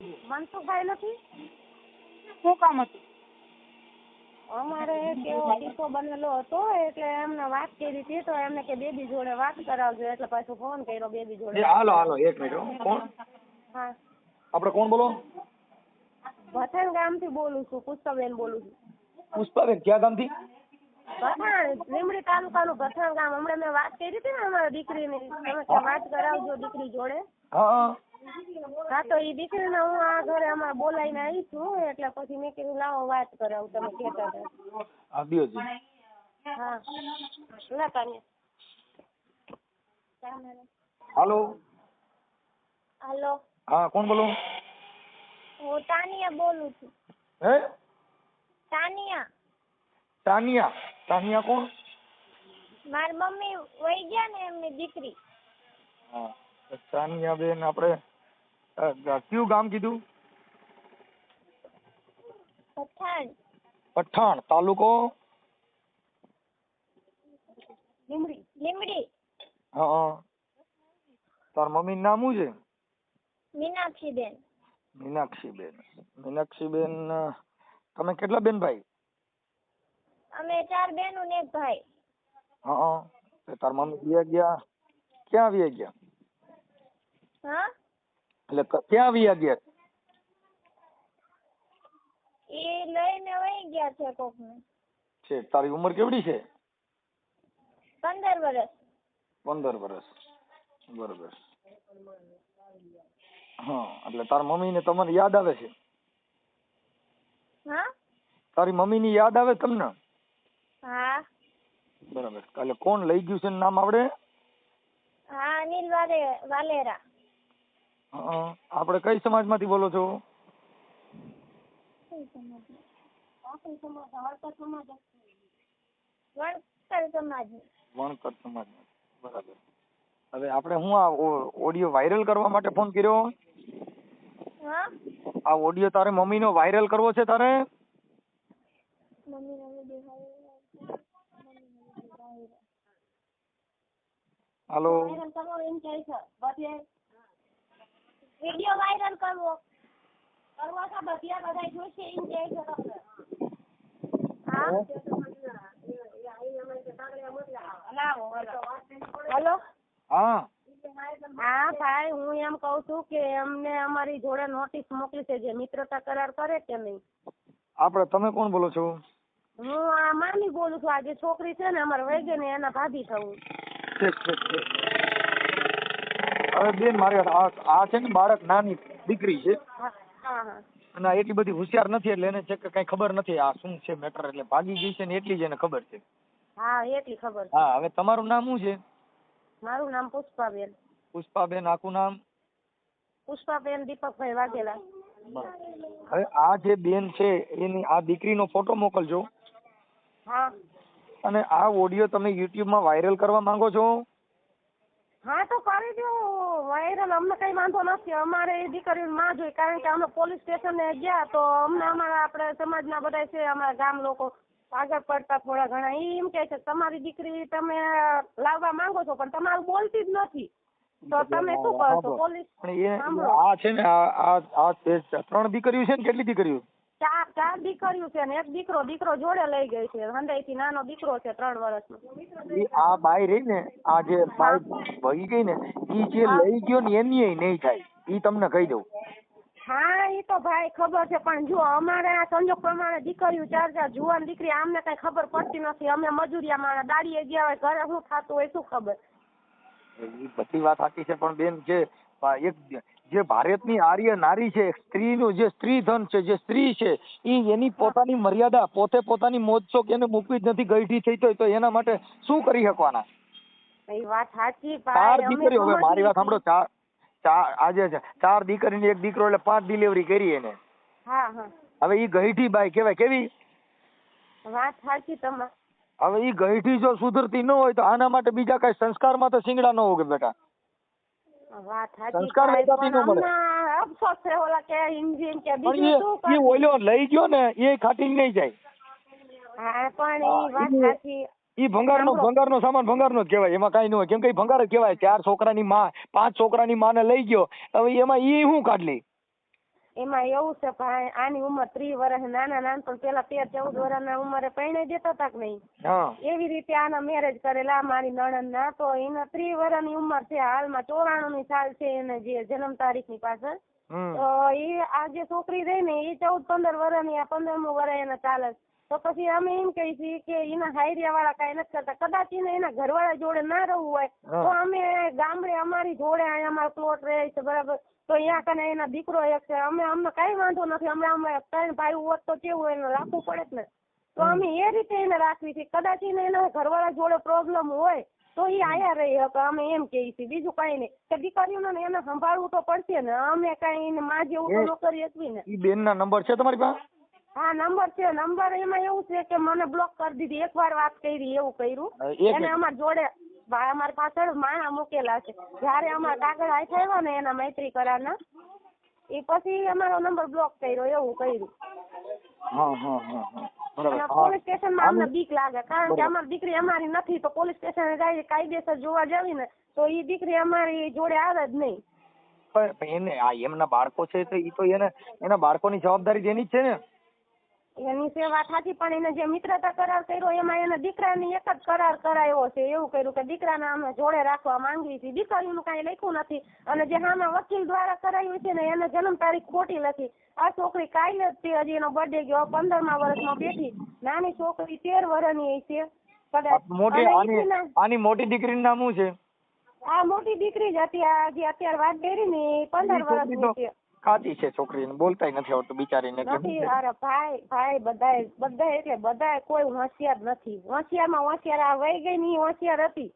મનસુખભાઈ નથી? શું કામ હતું? અમારે કેવો કિસ્સો બનેલો હતો એટલે એમને વાત કરી હતી તો એમને કે બેબી જોડે વાત કરાવજો એટલે પાછો ફોન કર્યો બેબી જોડે. હાલો હાલો એક મિનિટ હો. કોણ? હા. આપણે કોણ બોલો? ભથાણ ગામથી બોલું છું પુષ્પાબેન બોલું છું. પુષ્પાબેન ક્યાં ગામથી? ભથાણ લીમડી તાલુકાનું ભથાણ ગામ. હમણાં મેં વાત કરી હતી ને અમારા દીકરીની. તમે કે વાત કરાવજો દીકરી જોડે. હા હા. હા તો એ દીકરીને હું આ ઘરે અમારે બોલાવીને આવી છું એટલે પછી મેં કીધું લાવો વાત કરાવું તમે કહેતા હતા હા લે તાને હાલો. હાલો. હા કોણ બોલો? હું તાનિયા બોલું છું. હે? તાનિયા. તાનિયા. તાનિયા કોણ? મારી મમ્મી વહી ગયા ને એમની દીકરી. હા. તાનિયા બેન આપણે અ, કયું ગામ કીધું? પઠાણ. પઠાણ તાલુકો? લીમડી લીમડી હા તાર મમ્મી નામ શું છે? મીનાક્ષીબેન. મીનાક્ષીબેન. મીનાક્ષીબેન બેન તમે કેટલા બેન ભાઈ? અમે ચાર બેન ને એક ભાઈ. હા તાર મમ્મી વ્યા ગયા. ક્યાં આવી ગયા? હા? એટલે ક્યાં આવ્યા ગયા? એ લઈને વહી ગયા છે કોકને. છે તારી ઉંમર કેવડી છે? પંદર વર્ષ પંદર વર્ષ બરોબર. હા એટલે તારા મમ્મી ને તમને યાદ આવે છે? હા? તારી મમ્મી ની યાદ આવે તમને? હા. બરાબર. એટલે કોણ લઈ ગયું છે નામ આવડે? હા અનિલ વાલે વાલેરા. આપણે કઈ સમાજમાંથી બોલો છો. વણકર સમાજ. બરાબર. હવે આપણે હું આ ઓડિયો વાયરલ કરવા માટે ફોન કર્યો? હા? આ ઓડિયો તારે મમ્મી નો વાયરલ કરવો છે તારે? હાલો વાયરલ કરવો એમ કહે છે બધે વિડિયો વાયરલ કરવો. કરવો છે બધા બધા જોશે એમ કહે છે હેલો? હા. હા ભાઈ હું એમ કઉ છું કે અમને અમારી જોડે નોટિસ મોકલી છે જે મિત્રતા કરાર કરે કે નહીં? આપણે તમે કોણ બોલો છો? હું આ મામી બોલું છું આ જે છોકરી છે ને અમારે વૈગે ને એના ભાભી થવું. ઠીક ઠીક ઠીક. બેન મારી આ છે ને બાળક નાની દીકરી છે. અને એટલી બધી હોશિયાર નથી એટલે એને ચેક કઈ ખબર નથી આ શું છે મેટર એટલે ભાગી ગઈ છે ને એટલી જ એને ખબર છે. હા એટલી ખબર છે. હા હવે તમારું નામ શું છે? મારું નામ પુષ્પાબેન. પુષ્પાબેન આખું નામ? પુષ્પાબેન દીપકભાઈ વાઘેલા. હવે આ જે બેન છે એની આ દીકરીનો ફોટો મોકલજો. હા. અને આ ઓડિયો તમે યુટ્યુબમાં વાયરલ કરવા માંગો છો? હા તો કરી દો. વાયરલ અમને કઈ વાંધો નથી. અમારે એ દીકરીની માં જોઈ. કારણ કે અમે પોલીસ સ્ટેશને ગયા તો અમને અમારા આપણે સમાજના બધા છે અમારા ગામ લોકો આગળ પડતા થોડા ઘણા. એમ કે છે તમારી દીકરી તમે લાવવા માંગો છો પણ તમારું બોલતી જ નથી. તો તમે શું પોલીસ પણ એ સાંભળો. આ છે ને આ આ ત્રણ દીકરીઓ છે ને કેટલી દીકરીઓ? ચાર ચાર દીકરીઓ છે ને એક દીકરો દીકરો જોડે લઈ ગઈ છે. હંડાઈ થી નાનો દીકરો છે ત્રણ વર્ષનો. આ બાઈ રહી ને આ જે બાઈ ભગી ગઈ ને ઈ જે લઈ ગયો ને એની નહીં થાય. ઈ તમને કહી દઉં. હા એ તો ભાઈ ખબર છે પણ જો અમારે આ સંજોગ પ્રમાણે દીકરીઓ ચાર ચાર જુવાન દીકરી આમને કઈ ખબર પડતી નથી. અમે મજૂરિયા માણસ દાડીએ ગયા હોય ઘરે શું થતું હોય શું ખબર? ઈ બધી વાત સાચી છે પણ બેન જે આ એક જે ભારતની આર્ય નારી છે સ્ત્રીનું જે સ્ત્રી ધન છે જે સ્ત્રી છે એ એની પોતાની મર્યાદા પોતે પોતાની મોજ શોખ એને મૂકવી જ નથી ગઈઢી થઈ તો તો એના માટે શું કરી શકવાના? વાત સાચી ચાર દીકરીઓ હવે મારી વાત સાંભળો ચાર ચાર આજે ચાર દીકરી ને એક દીકરો એટલે પાંચ ડિલિવરી કરી એને. હા હા. હવે ઈ ગઈઢી બાઈ કહેવાય કેવી? વાત સાચી તમારી. હવે ઈ ગઈઢી જો સુધરતી ન હોય તો આના માટે બીજા કઈ સંસ્કારમાં તો શિંગડા ન હોય બેટા. વાત સાચી સંસ્કાર વેચાતી ન મળે. અફસોસ છે ઓલા કે ઇન્જિન કે બીજું શું એ ઈ લઈ ગયો ને એ ખાટી નહીં જાય. હા પણ એ વાત નો સાચી. ઈ ભંગારનો સામાન ભંગારનો જ કહેવાય એમાં કાંઈ ન હોય. કેમ કે ભંગાર જ કહેવાય ચાર છોકરાની માં પાંચ છોકરાની માને લઈ ગયો. હવે એમાં ઈ શું કાઢલી? એમાં એવું છે ભાઈ આની ઉંમર ત્રીસ વર્ષ નાના નાનપણ પેલા તેર ચૌદ વર્ષના ઉંમરે પરણાઈ દેતા હતા કે નહીં? એવી રીતે આના મેરેજ કરેલા મારી નણંદ ના તો એના ત્રીસ વર્ષની ઉંમર છે. હાલમાં ચોરાણું ની સાલ છે એને જે જન્મ તારીખની પાછળ તો એ આ જે છોકરી રહી ને એ ચૌદ પંદર વર્ષની આ પંદરમું વર્ષ એને ચાલે છે. તો પછી અમે એમ છીએ કે એના હાયરિયા વાળા કઈ નથી કરતા. કદાચ એને એના ઘરવાળા જોડે ના રહેવું હોય તો અમે ગામડે અમારી જોડે અહીંયા અમારો પ્લોટ રહે છે બરાબર? તો અહીંયા કને એના દીકરો એક છે. અમે અમને કઈ વાંધો નથી. અમે અમે ત્રણ ભાઈ હોત તો કેવું એને રાખવું પડે ને? તો અમે એ રીતે એને રાખવી છે. કદાચ એને એના ઘરવાળા જોડે પ્રોબ્લેમ હોય તો એ આયા રહી. હતો અમે એમ કહીએ છીએ. બીજું કાંઈ નહીં. કે દીકરીઓને એને સંભાળવું તો પડશે ને. અમે કઈ એને માં જેવું તો ન કરી શકવી ને. બેન ના નંબર છે તમારી પાસે? હા નંબર છે. નંબર એમાં એવું છે કે મને બ્લોક કરી દીધી. એકવાર વાત કરી એવું કર્યું. એને અમાર જોડે ભાઈ અમારી પાછળ માણા મૂકેલા છે. જ્યારે અમારા કાગળ હાથ આવ્યા ને એના મૈત્રી કરારના એ પછી અમારો નંબર બ્લોક કર્યો એવું કર્યું. હા હા હા હા. બરાબર. અને હા. પોલીસ અમને બીક લાગે. કારણ કે અમારી દીકરી અમારી નથી તો પોલીસ સ્ટેશન જાય કાયદેસર જોવા જાવી ને તો એ દીકરી અમારી જોડે આવે જ નહીં. પણ પણ એને આ એમના બાળકો છે તો એ તો એને એના બાળકોની જવાબદારી જેની જ છે ને. એની સેવા થાતી પણ એને જે મિત્રતા કરાર કર્યો એમાં એને દીકરાની એક જ કરાર કરાયો છે. એવું કર્યું કે દીકરાના અમે જોડે રાખવા માંગીએ છીએ. દીકરીનું કાંઈ લખ્યું નથી. અને જે હામે વકીલ દ્વારા કરાયું છે ને એને જન્મ તારીખ ખોટી લખી. આ છોકરી કાલે જ તે હજી એનો બર્થડે ગયો. પંદરમા વર્ષમાં બેઠી નાની છોકરી તેર વર્ષની છે. કદાચ મોટી આની મોટી દીકરીનું નામ શું છે? આ મોટી દીકરી જ હતી. આ જે અત્યારે વાત કરી ને પંદર વર્ષની છે. કાચી છે છોકરીને બોલતા નથી આવડતું બિચારીને નથી અરે ભાઈ ભાઈ બધાય બધાય એટલે બધાય કોઈ હોશિયાર નથી. હોશિયારમાં હોશિયાર આ વહી ગઈ ની હોશિયાર હતી.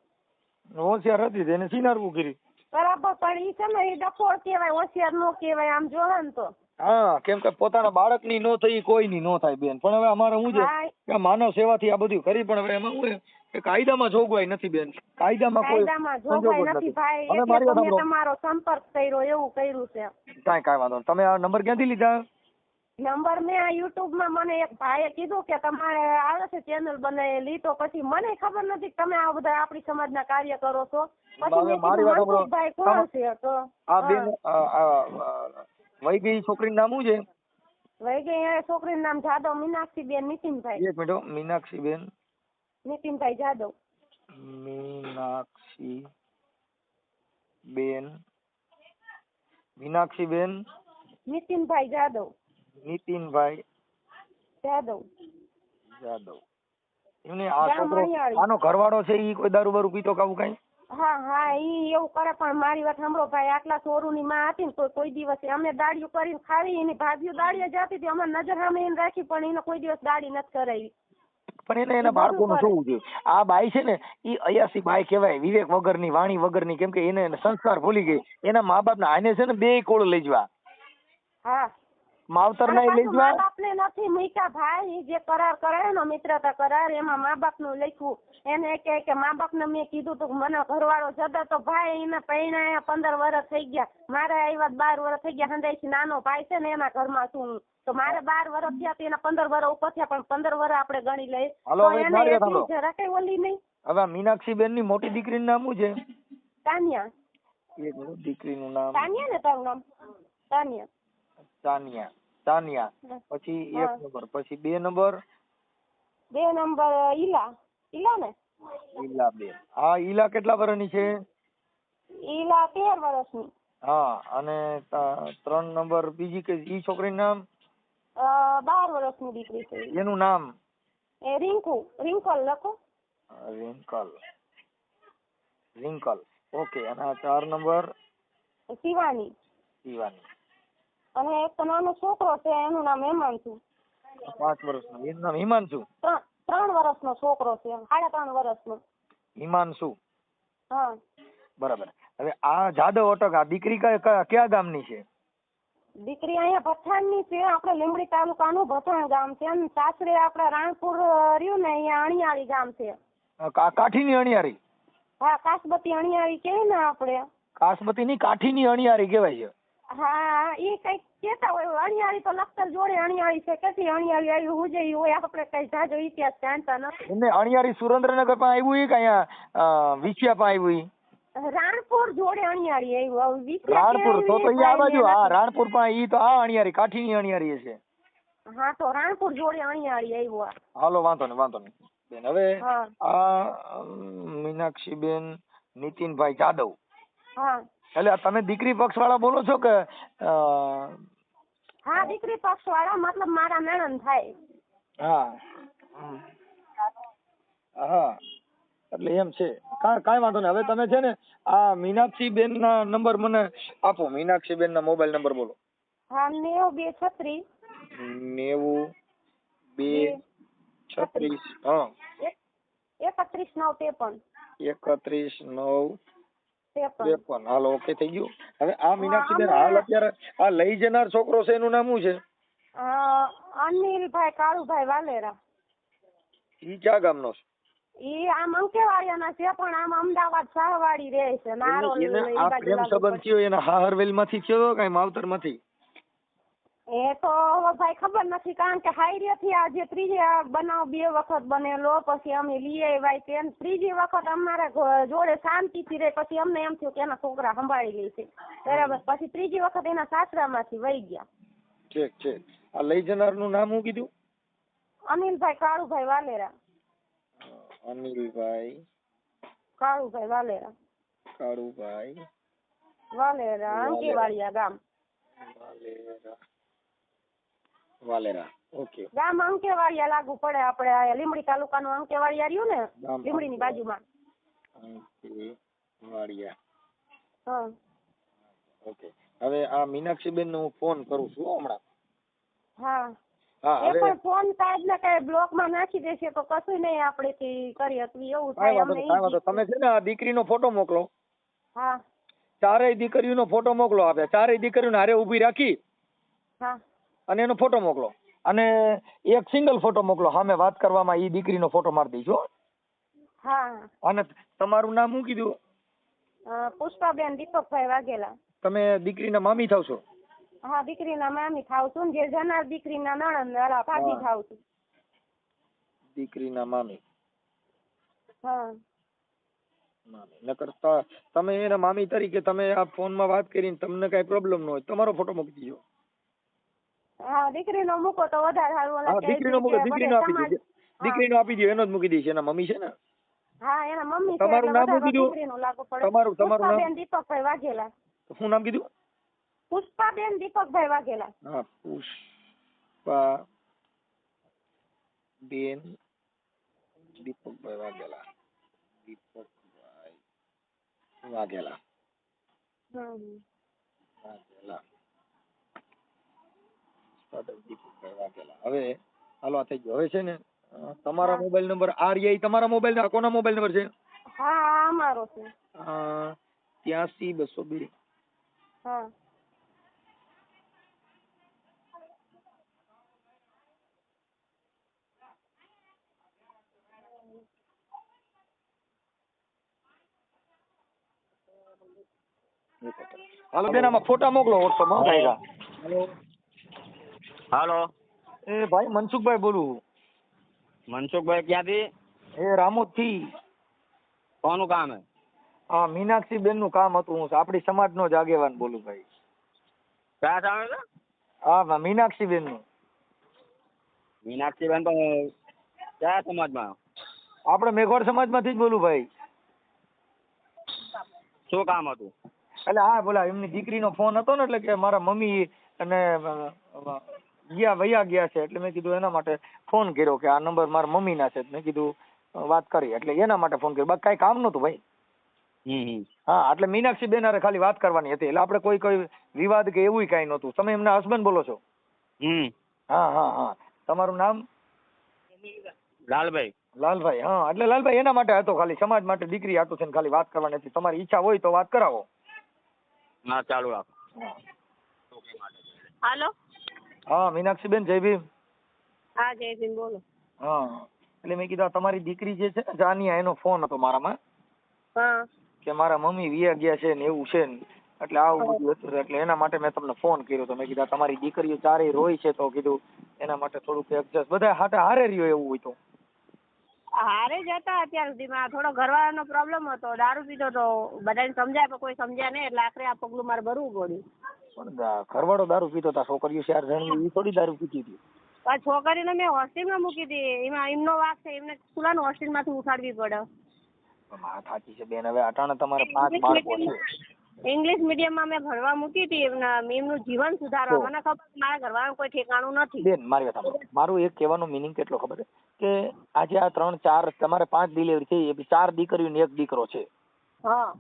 હોશિયાર હતી તેને સિનારવું કરી બરાબર પણ ઈ છે ને ઈ ડફોળ કહેવાય હોશિયાર નો કહેવાય આમ જો ને તો. હા કેમ કે પોતાના બાળકની નો થઈ કોઈની નો થાય બેન. પણ હવે અમારે શું છે? હા, કે માનવ સેવાથી આ બધું કરી પણ હવે એમાં શું કે કાયદામાં જોગવાઈ નથી બેન. કાયદામાં કોઈ કાયદામાં જોગવાઈ નથી. ભાઈ. એટલે. તમારો સંપર્ક કર્યો એવું કર્યું છે. કાંઈ કાંઈ વાંધો તમે આ નંબર ક્યાંથી લીધા? નંબર મેં આ યુટ્યુબમાં મને એક ભાઈએ કીધું કે તમારે આવે છે ચેનલ બનાવેલી તો પછી મને ખબર નથી કે તમે આ બધા આપણી સમાજના કાર્ય કરો છો. પછી મારી વાત કીધું કોણ છે? તો આ બેન વહી ગઈ છોકરીનું નામ શું છે? વહી ગઈ છોકરીનું નામ જાદવ મીનાક્ષી બેન નીતિનભાઈ. એક મિનિટ મીનાક્ષી બેન નીતિનભાઈ જાદવ. મીનાક્ષી બેન. મીનાક્ષી બેન? નીતિનભાઈ જાદવ. નીતિનભાઈ જાદવ. જાદવ. એમને આ છોકરો આનો ઘરવાળો છે ઈ કોઈ દારૂ બારૂ પીતો કાવું કઈ? હા હા ઈ એવું કરે પણ મારી વાત સાંભળો ભાઈ આટલા ચોરુની માં હતી ને તો કોઈ દિવસ અમે દાડીઓ કરીને ખાવી એની ભાભીઓ દાડીએ જતી હતી અમે નજર સામે એને રાખી પણ એને કોઈ દિવસ દાડી નથી કરાવી. પણ એને એના બાળકો નું બાળકોનું. જોવું જોઈએ આ બાઈ છે ને એ અયાસી બાઈ કહેવાય વિવેક વગરની વાણી વગરની કેમ કે એને સંસ્કાર ભૂલી ગઈ. એના મા બાપ આને છે ને બે કોળ લઈ જવા હા. માવતર ના લઈ મા નથી મૂક્યા ભાઈ ઈ જે કરાર કરાયો ને મિત્રતા કરાર એમાં મા બાપનું લખ્યું. એને કે કે મા બાપને મેં કીધું તું મને ઘરવાળો જતો તો ભાઈ એને પૈણા પંદર વર્ષ થઈ ગયા. મારે આવ્યા બાર વર્ષ થઈ ગયા. હંધાઈથી નાનો ભાઈ છે ને એના ઘરમાં છું હું. તો મારે બાર વર્ષ થયા તો એના પંદર વર્ષ ઉપર થયા પણ પંદર વર્ષ આપણે ગણી લઈએ. તો એને એટલી જરા કઈ ઓલી નહીં. હવે મીનાક્ષી બેનની મોટી દીકરી નામ શું છે? તાનિયા. એક દીકરીનું નામ. તાનિયા ને તારું નામ? તાનિયા. તાનિયા. તાનિયા. પછી એક નંબર. પછી બે નંબર? બે નંબર ઈલા. ઈલા ને? ઈલા બે. હા ઈલા કેટલા વર્ષની છે? ઈલા તેર વર્ષની હા અને ત્રણ નંબર બીજી કે ઈ છોકરીનું નામ? બાર વર્ષની દીકરી છે. એનું નામ? એ રિંકુ. રિંકલ લખો. રિંકલ. રિંકલ. ઓકે અને આ ચાર નંબર? શિવાની. શિવાની. અને એક તો નાનો છોકરો છે એનું નામ હેમાંશુ પાંચ વર્ષનો એનું નામ હિમાંશુ. ત્રણ ત્રણ વર્ષનો છોકરો છે સાડા ત્રણ વર્ષનો. હિમાંશુ. હા. બરાબર. હવે આ જાદવ ઓટક આ દીકરી કયા ગામની છે? દીકરી અહીંયા ભથાણની છે આપણે લીંબડી તાલુકાનું ભથાણ ગામ છે અને સાસરે આપણે રાણપુર રહ્યું ને અહીંયા અણિયાળી ગામ છે. કાઠીની અણિયારી હા કાસબતી અણિયાળી કહેવાય ને આપણે. કાસમતીની કાઠીની અણિયારી કહેવાય છે. હા એ કંઈક કેતા હોય અણિયાળી તો લખતર જોડે અણિયાળી છે. કેટલી અણિયાળી આવી? ઉજઈ હોય આપણે કઈ જાજો ઇતિહાસ જાણતા નથી. એમને અણિયાળી સુરેન્દ્રનગર પણ આવ્યું કે અહીંયા વિછિયા પણ આવ્યું? રાણપુર જોડે અણિયાળી આવ્યું રાણપુર તો તો આ બાજુ હા રાણપુર પણ ઈ તો આ અણિયારી કાઠીની અણિયાળી છે. હા તો રાણપુર જોડે અણિયાળી આવ્યું હાલો વાંધો નહીં વાંધો નહીં. બેન હવે આ અમ, મીનાક્ષીબેન નીતિનભાઈ જાદવ. હા. એટલે તમે દીકરી પક્ષ વાળા બોલો છો કે હા દીકરી પક્ષ વાળા મતલબ મારા નણંદ થાય. હા. હા. એટલે એમ છે. કાંઈ વાંધો નહીં. હવે તમે છે ને આ મીનાક્ષીબેન ના નંબર મને આપો. મીનાક્ષી બેન ના મોબાઈલ નંબર બોલો. હા નેવું બે છત્રીસ. નેવું બે છત્રીસ. હા એકત્રીસ નવ ત્રેપન. એકત્રીસ નવ ત્રેપન હાલ ઓકે થઈ ગયું. હવે આ મીનાક્ષીબેન હાલ અત્યારે આ લઈ જનાર છોકરો છે એનું નામ શું છે? અનિલભાઈ કાળુભાઈ વાલેરા. ઈ ક્યાં ગામનો છે? ઈ આમ અંકેવાડિયાના છે પણ આમ અમદાવાદ શાહવાડી રહે છે નારોલ આ પ્રેમ સંબંધ થયો એના હાહરવેલમાંથી થયો કઈ માવતરમાંથી એ તો હવે ભાઈ ખબર નથી કારણ કે હાઈરેથી આ જે ત્રીજી બનાવ બે વખત બનેલો પછી અમે લઈ આવ્યા તેમ. ત્રીજી વખત અમારા જોડે જોડે શાંતિથી રહે પછી અમને એમ થયું કે એના છોકરા સંભાળી લે છે. બરાબર પછી ત્રીજી વખત એના સાસરામાંથી વહી ગયા. ઠીક ઠીક. આ લઈ જનારનું નામ શું કીધું? અનિલભાઈ કાળુભાઈ વાલેરા. અનિલભાઈ. કાળુભાઈ વાલેરા. કાળુભાઈ. વાલેરા અંકેવાડિયા ગામ. વાલેરા. વાલેરા. ઓકે ગામ અંકેવાડિયા લાગુ પડે. આપણે આ લીંબડી તાલુકાનું અંકેવાડિયા રહ્યું ને ગામ લીંબડીની બાજુમાં. અંકેવાડિયા. હા. ઓકે હવે આ મીનાક્ષીબેન નો ફોન કરું છું હમણાં. હા. હા એ પણ ફોન સાહેબ ને કઈ બ્લોકમાં નાખી દેશે તો કશું નહીં આપણે થી કરી શકીએ. એવું થાય અમને કાંઈ તમે છે ને આ દીકરીનો ફોટો મોકલો. હા. ચારેય દીકરીઓનો ફોટો મોકલો આપે. ચારેય દીકરીઓને હારે ઊભી રાખી. હા. અને એનો ફોટો મોકલો. અને એક સિંગલ ફોટો મોકલો. સામે વાત કરવામાં એ દીકરીનો ફોટો મારી દેજો હા. અને તમારું નામ શું કીધું? પુષ્પાબેન દીપકભાઈ વાઘેલા. તમે દીકરીના મામી થાવ છો હા દીકરીના મામી થાવ છું ને જે જનાર દીકરીના નણંદ વાળા ભાભી. થાવ છું. દીકરીના મામી. હા. મામી. નકર તમે એના મામી તરીકે તમે આ ફોનમાં વાત કરીને તમને કઈ પ્રોબ્લેમ ન હોય. તમારો ફોટો મૂકી દીજો. હા દીકરીનો મૂકો તો વધારે સારું ઓલા દીકરીનો મૂકો દીકરીનો આપી દીજો. દીકરીનો આપી દો એનો જ મૂકી દઈશ એના મમ્મી છે ને. હા એના મમ્મી છે તમારું નામ શું કીધું? તમારું- તમારું નામ? દીપકભાઈ વાઘેલા. શું નામ કીધું? પુષ્પાબેન દીપકભાઈ વાઘેલા. હા પુષ્પા બેન દીપકભાઈ વાઘેલા. દીપકભાઈ વાઘેલા. વાઘેલા. હવે હાલો આ થઈ ગયો. હવે છે ને તમારા મોબાઈલ નંબર આ રહ્યા ઈ તમારા મોબાઈલ કોના મોબાઈલ નંબર છે? હા આ અમારો છે. ત્યાંસી બસો બે. હા. હાલો બેન આમાં ફોટા મોકલો વોટ્સઅપમાં કાંઈ હાલો. એ ભાઈ મનસુખભાઈ બોલું. મનસુખભાઈ ક્યાંથી? એ રામોદથી કોનું કામ હે હા મીનાક્ષી બેનનું કામ હતું હું આપણી સમાજ નો જ આગેવાન બોલું ભાઈ. ક્યાં સામે છે? હા મીનાક્ષી બેનનું મીનાક્ષીબેન તો કયા સમાજમાં? આપણે મેઘોડ સમાજમાંથી જ બોલું ભાઈ. શું કામ હતું? એટલે હા બોલા એમની દીકરીનો ફોન હતો ને એટલે કે મારા મમ્મી અને ગયા વયા ગયા છે એટલે મેં કીધું એના માટે ફોન કર્યો કે આ નંબર મારા મમ્મીના છે. મેં કીધું વાત કરી. એટલે એના માટે ફોન કર્યો. બાકી કાંઈ કામ નહોતું ભાઈ. હા એટલે મીનાક્ષી બેન ખાલી વાત કરવાની હતી. એટલે આપણે કોઈ કોઈ વિવાદ કે એવું કાંઈ નહોતું. તમે એમના હસબન્ડ બોલો છો? હા હા હા. તમારું નામ? લાલભાઈ. લાલભાઈ હા. એટલે લાલભાઈ એના માટે હતો ખાલી. સમાજ માટે દીકરી હતું છે ખાલી વાત કરવાની હતી. તમારી ઈચ્છા હોય તો વાત કરાવો. હા ચાલુ રાખો. હાલો. હા મીનાક્ષી બેન જય ભીમ. હા જયસિંહ બોલો. હા એટલે મેં કીધું તમારી દીકરી જે છે ને જાનિયા એનો ફોન હતો મારામાં. હા. કે મારા મમ્મી વિયા ગયા છે ને એવું છે ને. એટલે આવું બધું હતું એટલે એના માટે મેં તમને ફોન કર્યો તો મેં કીધું તમારી દીકરીઓ ચારેય રોય છે. તો કીધું એના માટે થોડુંક એડજસ્ટ બધા હાટે હારે રહ્યો એવું હોય તો. હારે જ હતા અત્યાર સુધીમાં. થોડો ઘરવાળાનો પ્રોબ્લેમ હતો. દારૂ પીધો તો બધાને સમજાય પણ કોઈ સમજ્યા નહીં. એટલે આખરે આ પગલું મારે ભરવું પડ્યું. પણ ઘરવાળો દારૂ પીતો હતા છોકરીઓ ચાર જણ એ થોડી દારૂ પીતી હતી. આ છોકરીને મેં હોસ્ટેલમાં મૂકી હતી એમાં એમનો વાક છે એમને ખુલ્લાનું હોસ્ટેલમાંથી ઉઠાડવી પડે. વાત સાચી છે બેન. હવે અટાણે તમારે પાંચ બાળકો છે. ઇંગ્લિશ મીડિયમમાં મેં ભણવા મૂકી હતી. એમના એમનું જીવન સુધારવા. મને ખબર છે મારા ઘરવાળાનું કોઈ ઠેકાણું નથી. બેન મારી વાત મારું એક કહેવાનું મિનિંગ કેટલો ખબર છે? કે આજે આ ત્રણ ચાર તમારે પાંચ ડિલિવરી થઈ એ ચાર દીકરીઓ ને એક દીકરો છે. હા.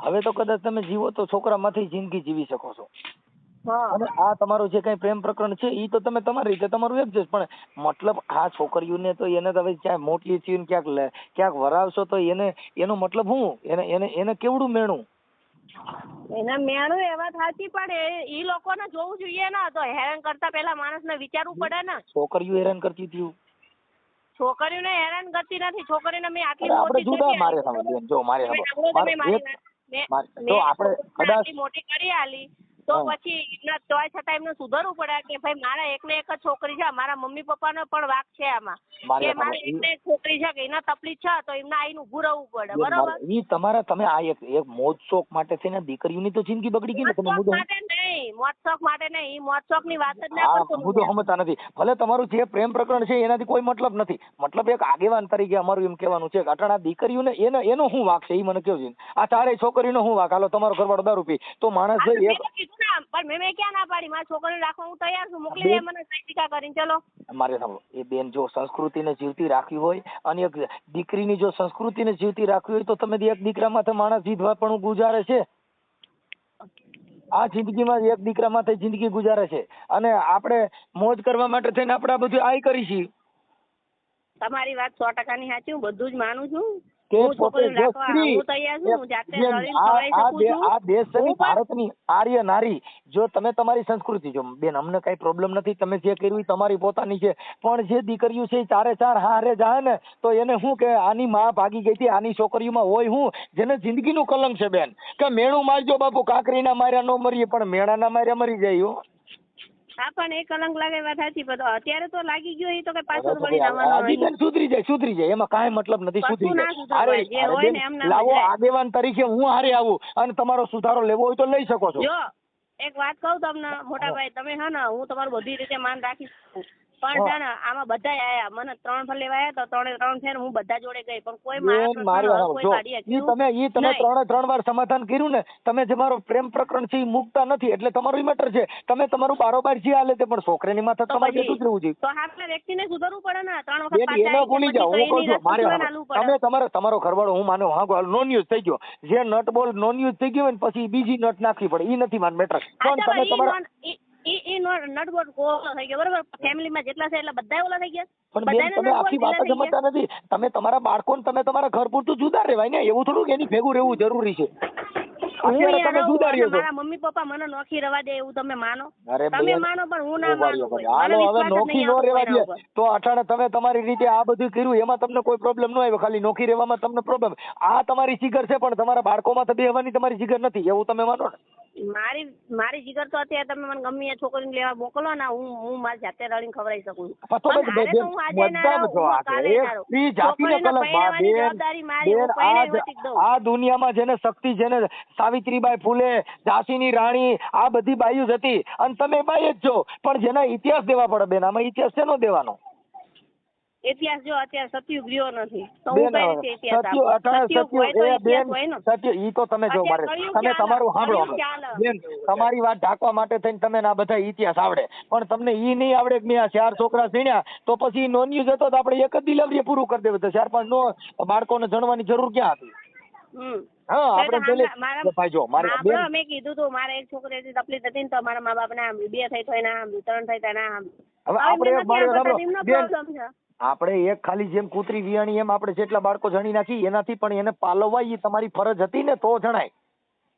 હવે તો કદાચ તમે જીવો તો છોકરામાંથી જિંદગી જીવી શકો છો. અને આ તમારું જે કઈ પ્રેમ પ્રકરણ છે એ તો તમે તમારી રીતે તમારું એડજસ્ટ પણ મતલબ આ છોકરીઓને તો એને તમે ક્યાંક મોટી થયું ક્યાંક ક્યાંક વરાવશો તો એને એનો મતલબ શું? એને એને એને કેવડું મેણું? એના મેણું એ વાત સાચી પણ એ ઈ લોકોને જોવું જોઈએ ને તો હેરાન કરતા પહેલા માણસને વિચારવું પડે ને. છોકરીઓ હેરાન કરતી હતી. છોકરીઓને હેરાન કરતી નથી. છોકરીઓને મેં આટલી મોટી જુદા કરી મારે સમજ બેન જો મારે જો આપણે કદાચ મોટી કરી આલી. તો પછી એમના તોય છતાં એમને સુધારવું પડે કે ભાઈ મારા એકને એક જ છોકરી છે મારા મમ્મી પપ્પાનો પણ વાક છે આમાં. કે મારે એકને એક છોકરી છે કે એના તકલીફ છે તો એમને આઈને ઊભું રહેવું પડે બરોબર? ઈ તમારા તમે આ એક એક મોજ શોખ માટે થઈને દીકરીઓની તો જિંદગી બગડી ગઈ ને તમે મોજ માટે નહીં મોજશોખ માટે નહીં ઈ મોજશોખની વાત જ ના કરતો હું. તો સમજતા નથી. ભલે તમારું જે પ્રેમ પ્રકરણ છે એનાથી કોઈ મતલબ નથી. મતલબ એક આગેવાન તરીકે અમારું એમ કહેવાનું છે કે અટાણા દીકરીઓને એને એનો શું વાક છે એ મને કહો છે આ તારે છોકરીનો શું વાક? હાલો તમારો ઘરવાળો દારૂ પી. તો માણસ છે એક કીધું ને પણ મેં મેં ક્યાં ના પાડી? મારા છોકરાને રાખવા હું તૈયાર છું. મોકલી દે મને સૈતિકા કરીને. ચલો. મારે સાંભળો. એ બેન જો સંસ્કૃતિને જીવતી રાખવી હોય અને એક દીકરીની જો સંસ્કૃતિને જીવતી રાખવી હોય તો તમે એક દીકરામાંથી માણસ વિધવા પણ ગુજારે છે. આ જિંદગીમાં એક દીકરા માથે જિંદગી ગુજારે છે. અને આપણે મોજ કરવા માટે થઈને આપણે આ બધું આય કરી છીએ તમારી વાત સો ટકાની સાચી હું બધું જ માનું છું. હું હું હું આર્ય નારી જો તમે તમારી સંસ્કૃતિ જો બેન અમને કઈ પ્રોબ્લેમ નથી તમે જે કર્યું તમારી પોતાની છે પણ જે દીકરીઓ છે ચારે ચાર હારે જાય ને તો એને શું કે આની માં ભાગી ગઈ હતી આની છોકરીઓમાં હોય હું જેને જિંદગીનું કલંક છે બેન. કે મેણું મારજો બાપુ કાકરીના માર્યા ન મરીએ પણ મેણાના માર્યા મરી જાય હો પણ એ કલંક લાગે વાત સાચી પણ અત્યારે તો લાગી ગયો એ તો કઈ પાછળ વળી જવાનો નહીં. બેન સુધરી જાય સુધરી જાય એમાં કાંઈ મતલબ નથી સુધરી જાય. જે હોય ને એમ લાવો. આગેવાન તરીકે હું હારે આવું અને તમારો સુધારો લેવો હોય તો લઈ શકો છો. જો એક વાત કહું તમને મોટા ભાઈ તમે હા ને હું તમારું બધી રીતે માન રાખી શકું. પણ છે ને આમાં બધા આયા. મને ત્રણ ફર લેવા આયા તો ત્રણે ત્રણ છે ને હું બધા જોડે ગઈ. પણ કોઈ મારા હલ કોઈ. કાઢી શક્યું તમે ઈ તમે ત્રણે ત્રણ વાર સમાધાન કર્યું ને તમે જે મારો પ્રેમ પ્રકરણ છે ઈ મુકતા નથી એટલે તમારું મેટર છે. તમે તમારું બારોબાર જે હાલે તે પણ છોકરીની માથે તમારે પછી- રહેવું જોઈએ. તો આપણા વ્યક્તિને સુધરવું પડે ને ત્રણ વખત પાછા એનો ભૂલી જાવ હું કહું છું મારે. તમે તમારો તમારો ઘરવાળો હું માનો હા નોન યુઝ થઈ ગયો. જે નટ બોલ નોન યુઝ થઈ ગયો ને પછી બીજી નટ નાખવી પડે. ઈ નથી માન મેટર પણ તમે તમારો ઈ- ઈ- ઈ નોન- નટબોલ્ટ થઈ ગયો. બરોબર? ફેમિલીમાં જેટલા છે એટલા બધા ઓલા થઈ ગયા. પણ બેન તમે આખી વાત જ ઢીલા થઈ ગયા. સમજતા નથી. તમે તમારા બાળકોને તમે તમારા ઘર પૂરતું જુદા રહેવાય ને? એવું થોડું એની ભેગું રહેવું જરૂરી છે. મારા મમ્મી પપ્પા મને નોખી રવા દે એવું તમે માનો. તમે માનો પણ હું ના માનું હવે નોખી નો રહેવા દે. તો અઠાણે તમે તમારી રીતે આ બધું કર્યું એમાં તમને કોઈ પ્રોબ્લેમ ન આવ્યો ખાલી નોખી રહેવામાં તમને પ્રોબ્લેમ આ તમારી જીગર છે પણ તમારા બાળકોમાં તો બેહવાની તમારી જીગર નથી. એવું તમે માનો ને? મારી મારી જીગર તો અત્યારે તમે મને ગમે એ છોકરીને લેવા મોકલો ને હું હું મારી જાતે રડીને ખવડાવી શકું છું. ના આ છે. ના દુનિયામાં જેને શક્તિ જેને સાવિત્રીબાઈ ફૂલે ઝાંસીની રાણી આ બધી બાઈઓ જ હતી અને તમે બાઈ જ છો પણ જેના ઇતિહાસ દેવા પડે બેન આમાં ઇતિહાસ શેનો દેવાનો ઇતિહાસ જો અત્યારે સતયુગ રહ્યો નથી તો હું કઈ રીતે ઇતિહાસ? સતયુગ હોય તો ઇતિહાસ હોય ને. સત્ય ઈ તો તમે જો મારે. તમે તમારું સાંભળો. બેન તમારી વાત ઢાંકવા માટે થઈને તમે આ બધા ઇતિહાસ આવડે. પણ તમને ઈ નહીં આવડે કે મેં આ ચાર છોકરા સીણ્યા તો પછી નોન યુઝ હતો તો આપણે એક જ ડિલિવરી પૂરું કરી દેવું. તો ચાર પાંચ નો બાળકોને જણવાની જરૂર ક્યાં હતી? હા આપણે પેલે ભાઈ જો મારે બેન. મેં કીધું તું મારે એક છોકરી હતી તકલીફ હતી ને તો મારા મા બાપ ના બે થઈ તો ના સાંભળ્યું ત્રણ થઈ તો ના હવે આપણે બેન, આપણે એક ખાલી જેમ કૂતરી વિયાણી એમ આપણે જેટલા બાળકો જણી નાખી એનાથી પણ એને પાલવવા એ તમારી ફરજ હતી ને તો જણાય.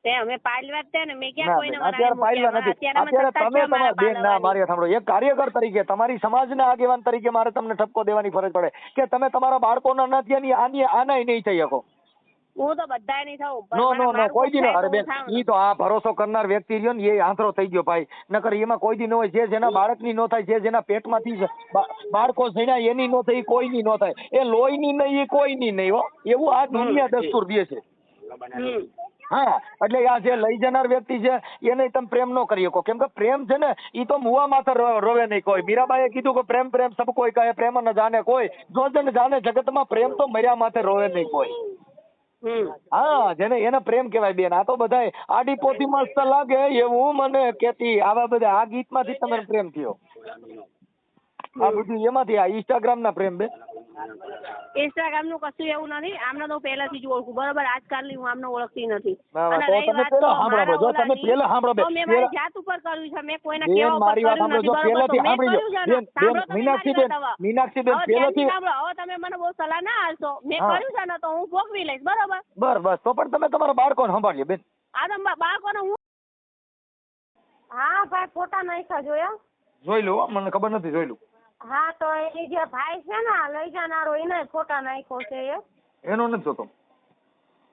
તે અમે પાલવા જ ને મેં ક્યાં કોઈને અત્યારે નથી. અત્યારે તમે તમારા બેન ના. મારી સાંભળો. એક કાર્યકર તરીકે તમારી સમાજના આગેવાન તરીકે મારે તમને ઠપકો દેવાની ફરજ પડે કે તમે તમારા બાળકોના નથી આની આનાય નહીં થઈ શકો. હું તો બધાય નહીં થવું નો મને નો નો કોઈ દી નો થાય અરે બેન ઈ તો આ ભરોસો કરનાર વ્યક્તિ રહ્યો ને એ આંતરો થઈ ગયો ભાઈ. નકર એમાં કોઈ દી ન હોય જે જેના બાળકની નો થાય જે જેના પેટમાંથી બાળકો જણ્યા એની નો થાય કોઈની નો થાય. એ લોહીની નહીં એ કોઈની નહીં હો. એવું આ દુનિયા દસ્તુર દે છે. હા એટલે આ જે લઈ જનાર વ્યક્તિ છે એને તમે પ્રેમ ન કરી શકો. કેમ કે પ્રેમ છે ને એ તો મુવા માથે રોવે નહીં કોઈ. મીરાબાઈએ કીધું કે પ્રેમ પ્રેમ સબ કોઈ કહે પ્રેમ ન જાણે કોઈ. જો જન જાણે જગતમાં પ્રેમ તો મર્યા માથે રોવે નહીં કોઈ. હા, જેને એને પ્રેમ કહેવાય બેન. આ તો બધાય આડી પોતી મસ્ત લાગે, એવું મને કેતી આવા બધા આ ગીતમાંથી તમે પ્રેમ થયો. આ બધું એમાંથી આ ઇન્સ્ટાગ્રામ ના પ્રેમ બેન. ઇન્સ્ટાગ્રામનું કશું એવું નથી. આમને તો પહેલાથી જ ઓળખું. બરોબર આજકાલની હું આમને ઓળખતી નથી. અને તો રહી તમે વાત તો મારા ઓલાની, તો મેં મારી જાત ઉપર કર્યું છે. મેં કોઈના બેન કહેવા ઉપર મારી વાત કર્યું નથી જો બરોબર તો પહેલેથી મેં કર્યું છે ને? બેન બેન તમે મીનાક્ષી મારી બેન વાત હવે. મીનાક્ષી હવે ધ્યાનથી પહેલેથી સાંભળો. હવે તમે મને બહુ સલાહ ના આપશો. મેં હા. કર્યું છે ને તો હું ભોગવી લઈશ. બરોબર? બર બસ. તો પણ તમે તમારા બાળકોને સંભાળજો બેન. આ તો બા- બાળકોને હું હા ભાઈ ફોટા નાખ્યા જોયા? જોઈ લો હો, મને ખબર નથી જોઈ લો. હા તો એ જે ભાઈ છે ને લઈ જનારો એને ફોટા નાખ્યો છે એ એનો નથી જોતો?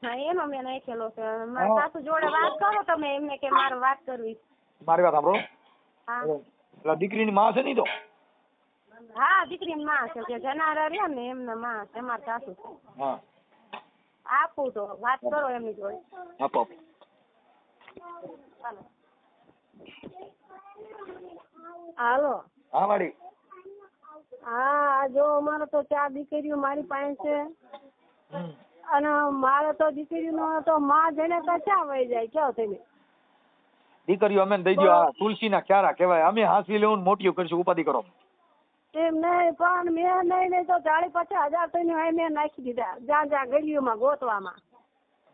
હા એનો મેં નાખેલો છે. મારા સાસુ જોડે વાત કરો તમે એમને કે મારે વાત કરવી મારી વાત સાંભળો. હા. પેલા દીકરીની માં છે નહીં તો? હા દીકરીની માં છે કે જનારા રહ્યા ને એમના માં છે મારા સાસુ. હા. આપું તો વાત કરો એમની જોડે. આપો આપો. હાલો. હા વાડી. હા જો અમારે તો ચાર દીકરીઓ મારી પાસે છે. અને મારે તો દીકરીનો તો માં જેને કચા વહી જાય ક્યાં થઈને? દીકરીઓ અમે દઈ દો આ તુલસીના ક્યારા કહેવાય. અમે હાંસવી લેવું મોટી મોટીઓ કરશું ઉપાધિ કરો. એમ નહીં પણ મેં નહીં નહીં તો ચાલીસ પચાસ હજાર તો મેં નાખી દીધા. જ્યાં જ્યાં ગલીઓમાં ગોતવામાં.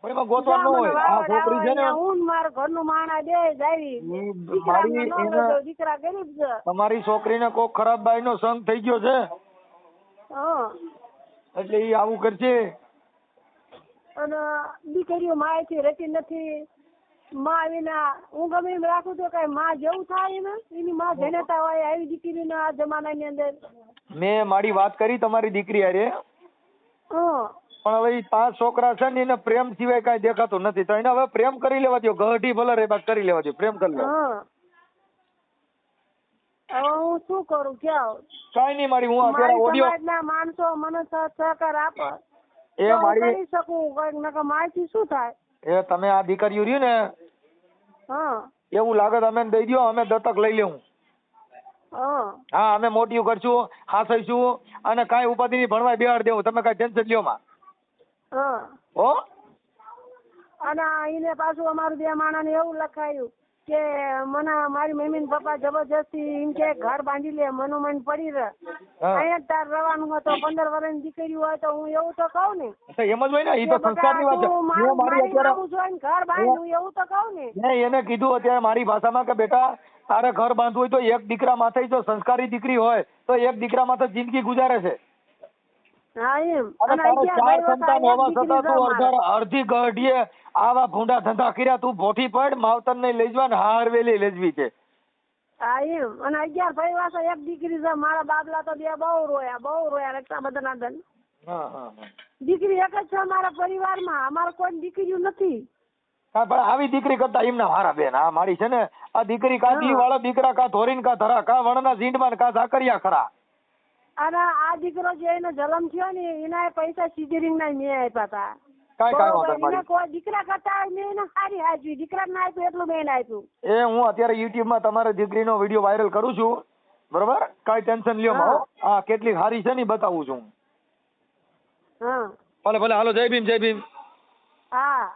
પણ એમાં ગોતવા ન હોય. આ છોકરી છે ને હું મારા ઘરનું માણા બે જાવી મારી એને દીકરા ગરીબ છે. તમારી છોકરીને કોક ખરાબ બાઈનો સંગ થઈ ગયો છે? એટલે ઈ આવું કરશે? અને દીકરીઓ માએથી રહેતી નથી. માં વિના હું ગમે એમ રાખું તો કઈ માં જેવું થાય ને એની માં જનતા હોય આવી દીકરીના આ જમાનાની અંદર. મેં મારી વાત કરી તમારી દીકરી અરે હં. પણ હવે ઈ પાંચ છોકરા છે ને એને પ્રેમ સિવાય કાંઈ દેખાતું નથી. તો એને હવે પ્રેમ કરી લેવા દો ગઢી ભલે રે બાદ કરી લેવા દો પ્રેમ કરી લેવા હવે હું શું કરું ક્યાં? કાંઈ નહીં મારી હું અત્યારે ઓડિયો સમાજના માણસો મને સહકાર આપો. એ મારી કરી શકું કંઈક નકર મારથી શું થાય? એ તમે આ દીકરીઓ રહ્યું ને હા. એવું લાગે તો અમે દઈ દો અમે દત્તક લઈ લેવું. હં. હા અમે મોટી કરશું હાસઈશું અને કાંઈ ઉપાધિ નહીં ભણવા બેહાડ દેવું. તમે કાંઈ ટેન્શન લ્યો માં. હં. અને એને પાછું અમારું બે માણાને એવું લખાયું કે મને મારી મમ્મી પપ્પા જબરજસ્તી એમ કે ઘર બાંધી લે મનોમન પડી રહે. અહીંયા તાર રહેવાનું હોય તો પંદર વર્ષની દીકરી હોય તો હું એવું તો કહું ને. એમ જ હોય ને એ તો સંસ્કારની વાત છે. મારું અત્યારે ઘર બાંધ એવું તો કહું ને. મેં એને કીધું અત્યારે મારી ભાષામાં કે બેટા તારે ઘર બાંધવું હોય તો એક દીકરા માથે જો સંસ્કારી દીકરી હોય તો એક દીકરા માથે જિંદગી ગુજારે છે. અડધા અડધી ગઢીએ આવા ભૂંડા ધંધા કર્યા તું ભોઠી પડ માવતર ને લઈ જવા ને હારવેલી લેજવી છે. હા એમ. અને અગિયાર ભાઈ વાસા એક દીકરી છે મારા બાબલા તો બે બહુ રોયા બહુ રોયા રક્ષાબંધન ના દન હા હા હા. દીકરી એક જ છે અમારા પરિવારમાં અમારે કોઈ દીકરીઓ નથી. હા, પણ આવી દીકરી કરતા એમના હારા બેન. આ મારી છે ને આ દીકરી કા દી વાળા દીકરા કા ધોરીન કા ધરા કા વણના ઝીંડમાં કા ઝાકરિયા ખરા. અને આ દીકરો જે એનો જન્મ થયો ને એના પૈસા સિઝરિંગ ના મેં આપ્યા હતા. કાંઈ કાંઈ વાંધો એને નહીં કોઈ દીકરા કરતા મેં એને સારી હાચવી દીકરા ના આપ્યું એટલું મેં આપ્યું. એ હું અત્યારે યુટ્યુબમાં તમારી દીકરીનો વીડિયો વાયરલ કરું છું. બરોબર? કઈ ટેન્શન લ્યો માં હા. કેટલી સારી છે ને બતાવું છું હા. ભલે ભલે હાલો જય ભીમ જય ભીમ. હા.